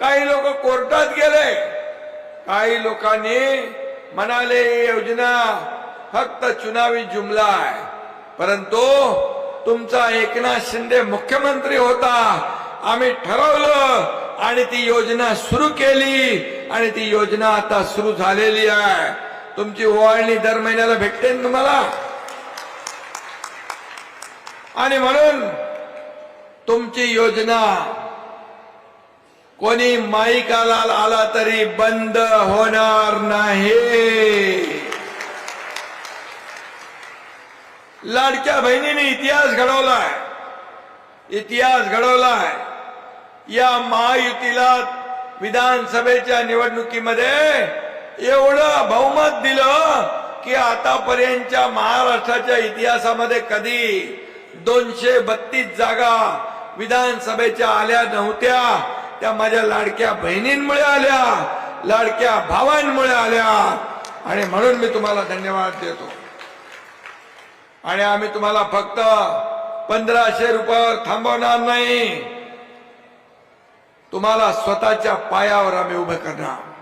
काही लोक कोर्टात गेले. काही लोकांनी म्हणाले ही योजना फक्त चुनावी जुमला आहे. परंतु तुमचा एकनाथ शिंदे मुख्यमंत्री होता. आम्ही ठरवलं आणि ती योजना सुरू केली आणि ती योजना आता सुरू झालेली आहे. तुमची ओवाळणी दर महिन्याला भेटते ना तुम्हाला? आणि म्हणून तुमची योजना कोणी माईकाला आला तरी बंद होणार नाही. लाडक्या बहिणीने इतिहास घडवलाय. इतिहास घडवलाय. या महायुतीला विधानसभेच्या निवडणुकीमध्ये एवढं बहुमत दिलं की आतापर्यंतच्या महाराष्ट्राच्या इतिहासामध्ये कधी दोनशे बत्तीस जागा विधानसभेच्या आल्या नव्हत्या. त्या माझ्या लाडक्या बहिणींमुळे आल्या लाडक्या भावांमुळे आल्या. आणि म्हणून मी तुम्हाला धन्यवाद देतो. आणि आम्ही तुम्हाला फक्त पंधराशे रुपयावर थांबवणार नाही. तुम्हाला स्वतःच्या पायावर आम्ही उभं करणार.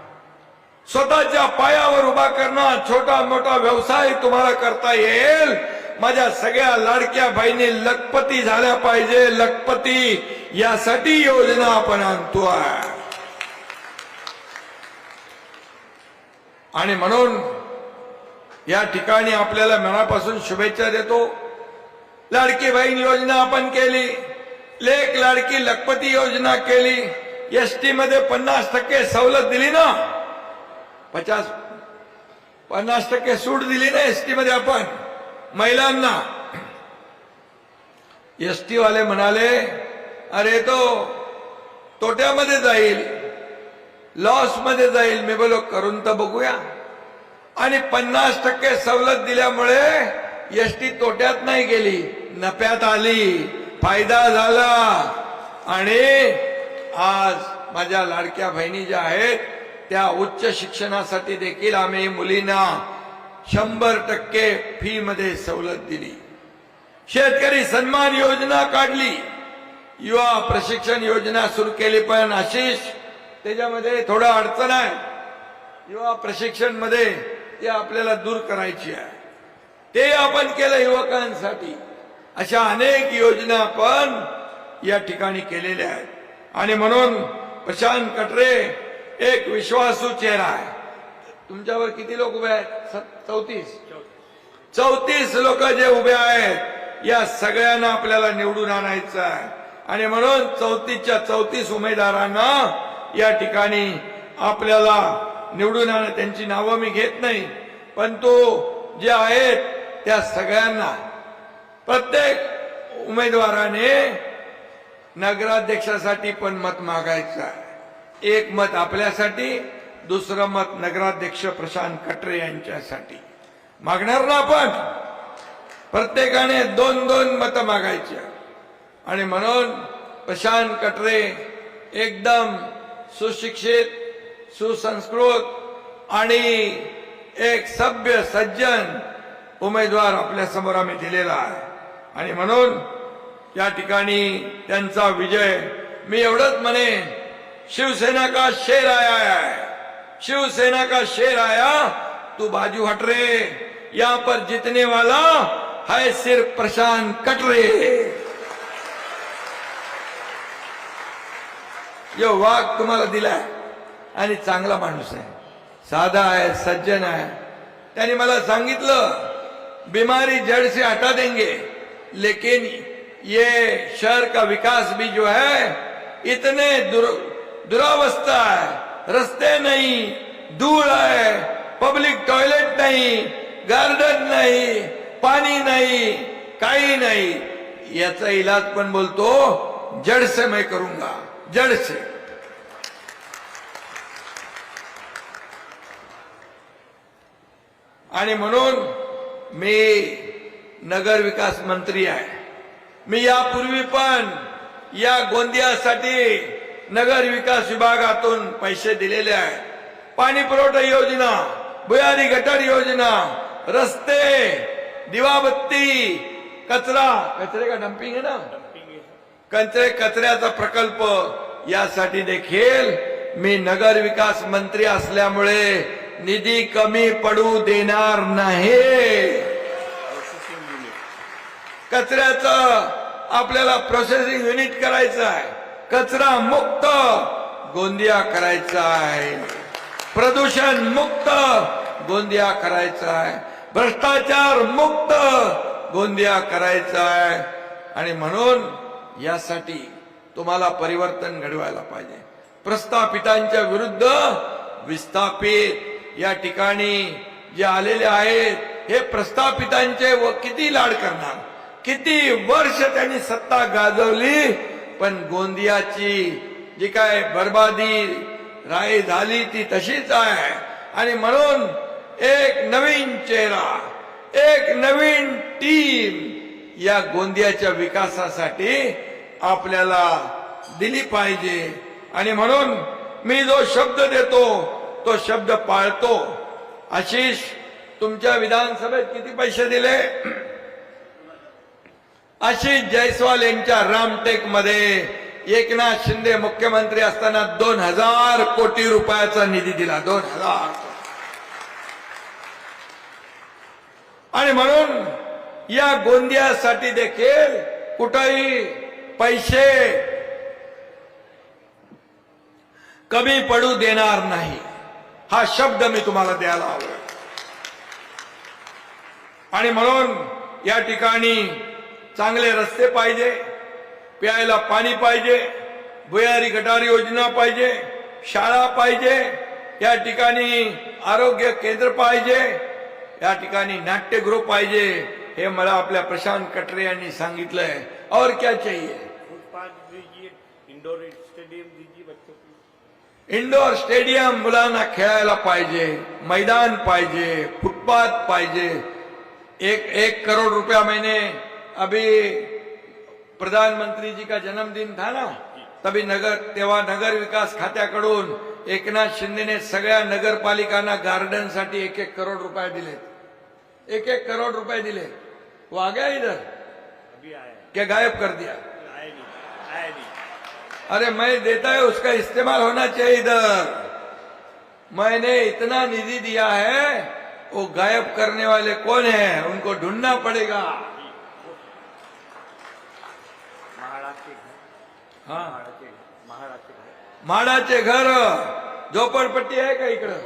स्वतःच्या पायावर उभा करणार. छोटा मोठा व्यवसाय तुम्हाला करता येईल. माझ्या सगळ्या लाडक्या बहिणी लखपती झाल्या पाहिजे. लखपती यासाठी योजना आपण आणतोय. आणि म्हणून या ठिकाणी आपल्याला मनापासून शुभेच्छा देतो. लाडकी बहीण योजना आपण केली. लेख लाडकी लखपती योजना केली. एस टी मध्ये पन्नास टक्के सवलत दिली ना? पचास पन्नास टक्के सूट दिली ना एस टी मध्ये आपण? महिलांना. एस टी वाले म्हणाले अरे तो तोट्यामध्ये जाईल लॉसमध्ये जाईल मी बोलो करून तर बघूया. आणि पन्नास टक्के सवलत दिल्यामुळे एसटी तोट्यात नाही गेली नफ्यात आली फायदा झाला. आणि आज माझ्या लाडक्या बहिणी ज्या आहेत त्या उच्च शिक्षणासाठी देखील आम्ही मुलींना शंभर टक्के फी मध्ये सवलत दिली. शेतकरी सन्मान योजना काढली. युवा प्रशिक्षण योजना सुरू केली पण आशिष त्याच्यामध्ये थोडं अडचण आहे. युवा प्रशिक्षणमध्ये ते आपल्याला दूर करायची आहे. ते आपण केलं युवकांसाठी. अशा अनेक योजना आपण या ठिकाणी केलेल्या आहेत. आणि म्हणून प्रशांत कटरे एक विश्वासू चेहरा आहे. तुमच्यावर किती लोक उभे आहेत? चौतीस. चौतीस लोक जे उभे आहेत या सगळ्यांना आपल्याला निवडून आणायचं आहे. आणि म्हणून चौतीसच्या चौतीस उमेदवारांना या ठिकाणी आपल्याला निवडून आण त्यांची नावं मी घेत नाही पण तो जे आहेत त्या सगळ्यांना प्रत्येक उमेदवाराने नगराध्यक्षासाठी पण मत मागायचं आहे. एक मत आपल्यासाठी दुसरं मत नगराध्यक्ष प्रशांत कटरे यांच्यासाठी. मागणार ना आपण? प्रत्येकाने दोन दोन मतं मागायची. आणि म्हणून प्रशांत कटरे एकदम सुशिक्षित सुसंस्कृत आणि एक सभ्य सज्जन उमेदवार आपल्यासमोर आम्ही दिलेला आहे. आणि म्हणून या ठिकाणी त्यांचा विजय मी एवढंच म्हणे शिवसेना का शेर आया है शिवसेना का शेर आया? तू बाजू हट रे यहाँ पर जीतने वाला है सिर्फ प्रशांत कटरे। जो वाघ तुम्हाला दिलाय. आणि चांगला माणूस आहे. साधा आहे सज्जन आहे. त्याने मला सांगितलं बीमारी जड़ से हटा देंगे. लेकिन ये शहर का विकास भी जो है इतने दुर, दुरावस्था है. रस्ते नहीं धूल है पब्लिक टॉयलेट नहीं गार्डन नहीं पाणी नाही काही नाही. याचा इलाज पण बोलतो जड़ से मैं करूंगा जड़ से आणि म्हणून मी नगर विकास मंत्री आहे. मी यापूर्वी पण या गोंदियासाठी नगर विकास विभागातून पैसे दिलेले आहेत. पाणी पुरवठा योजना भुयारी गटर योजना रस्ते दिवाबत्ती कचरा. कचरे का डम्पिंग आहे ना? कचरे कचऱ्याचा प्रकल्प यासाठी देखील मी नगर विकास मंत्री असल्यामुळे निधी कमी पडू देणार नाही. कचऱ्याचं आपल्याला प्रोसेसिंग युनिट करायचं आहे. कचरा मुक्त गोंदिया करायचा आहे. प्रदूषण मुक्त गोंदिया करायचा आहे. भ्रष्टाचार मुक्त गोंदिया करायचा आहे. आणि म्हणून यासाठी तुम्हाला परिवर्तन घडवायला पाहिजे. प्रस्थापितांच्या विरुद्ध विस्थापित या ठिकाणी जे आलेले आहेत हे प्रस्थापितांचे व किती लाड करणार? किती वर्ष त्यांनी सत्ता गाजवली? पण गोंदियाची जी काय बर्बादी राय झाली ती तशीच आहे. आणि म्हणून एक नवीन चेहरा एक नवीन टीम या गोंदियाच्या विकासासाठी आपल्याला दिली पाहिजे. आणि म्हणून मी जो शब्द देतो तो शब्द पाळतो. आशिष तुमच्या विधानसभेत किती पैसे दिले? आशिष जयस्वाल यांच्या रामटेकमध्ये एकनाथ शिंदे मुख्यमंत्री असताना दोन हजार कोटी रुपयाचा निधी दिला. दोन हजार. आणि म्हणून या गोंदियासाठी देखील कुठेही पैसे कमी पडू देणार नाही. हा शब्द मी तुम्हाला द्यायला हवा. आणि म्हणून या ठिकाणी चांगले रस्ते पाहिजे प्यायला पाणी पाहिजे भुयारी गटार योजना पाहिजे शाळा पाहिजे या ठिकाणी आरोग्य केंद्र पाहिजे या ठिकाणी नाट्यगृह पाहिजे हे मला आपल्या प्रशांत कटरे यांनी सांगितलंय. और क्या चाहिए? इंडोर स्टेडियम दीजिए बच्चों इंडोर स्टेडियम मुलांना खेळायला पाहिजे मैदान पाहिजे फुटपाथ पाहिजे. एक एक करोड़ रुपया मैंने अभी प्रधानमंत्री जी का जन्मदिन था ना? तभी नगर तेव्हा नगर विकास खात्याकडून एकनाथ शिंदेने सगळ्या नगरपालिकांना गार्डनसाठी एक एक करोड रुपये दिले एक एक करोड रुपए दिले वो आ गया इधर क्या गायब कर दिया? आया नहीं आया नहीं. अरे मैं देता है उसका इस्तेमाल होना चाहिए इधर। मैंने इतना निधि दिया है वो गायब करने वाले कौन है? उनको ढूंढना पड़ेगा। हाँ। घर माडाचे घर। झोपडपट्टी आहे का इकडं?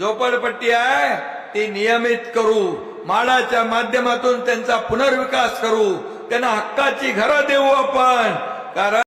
झोपडपट्टी आहे ती नियमित करू। माडाच्या माध्यमातून त्यांचा पुनर्विकास करू। त्यांना हक्काची घरं देऊ आपण। कारण